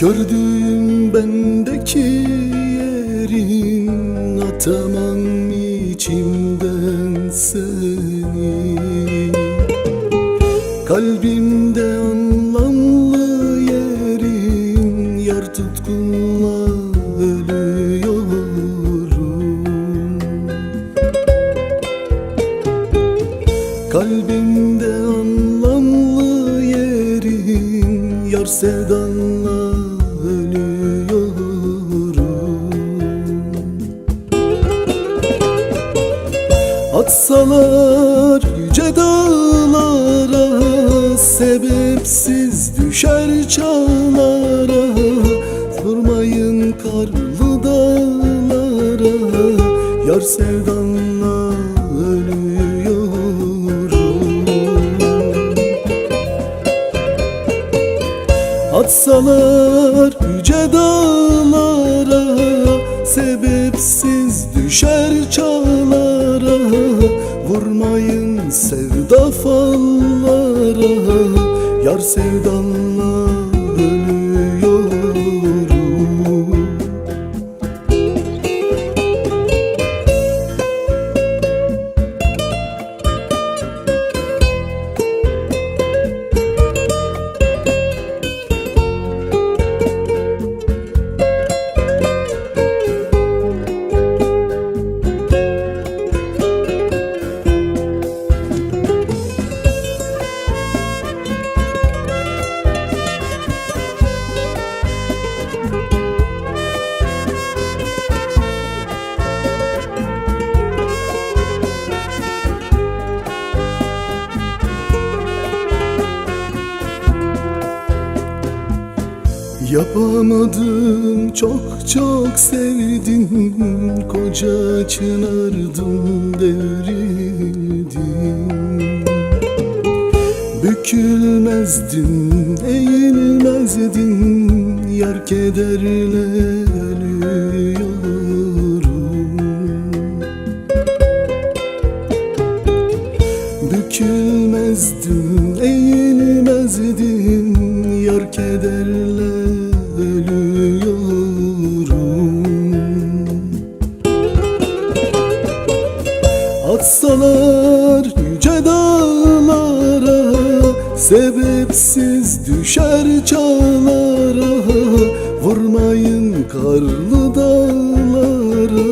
Gördüğüm bendeki yerin Atamam içimden seni. Kalbimde anlamlı yerin Yar tutkunla ölüyorum. Kalbimde anlamlı yerin Yar sevdanla Atsalar yüce dağlara Sebepsiz düşer çağlara Durmayın karlı dağlara Yar sevdanla ölüyorum. Atsalar yüce dağlara Sebepsiz düşer çağlara Vurmayın sevda fallara Yar sevdanla Yapamadım çok çok sevdim. Koca çınardım devrildim. Bükülmezdin, eğilmezdin Yar kederle ölüyorum Bükülmezdin, eğilmezdin. Yar kederle ölüyorum. Atsalar yüce dağlara Sebepsiz düşer çağlara. Vurmayın karlı dağlara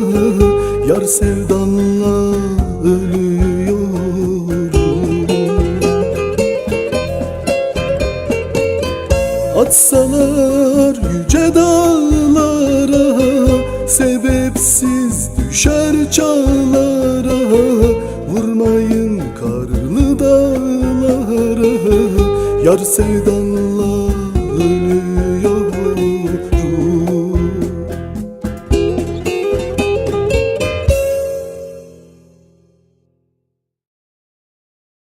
Yar sevdanla ölüyorum Atsalar yüce dağlara Sebepsiz düşer çağlara. Vurmayın karlı dağlara Yar sevdan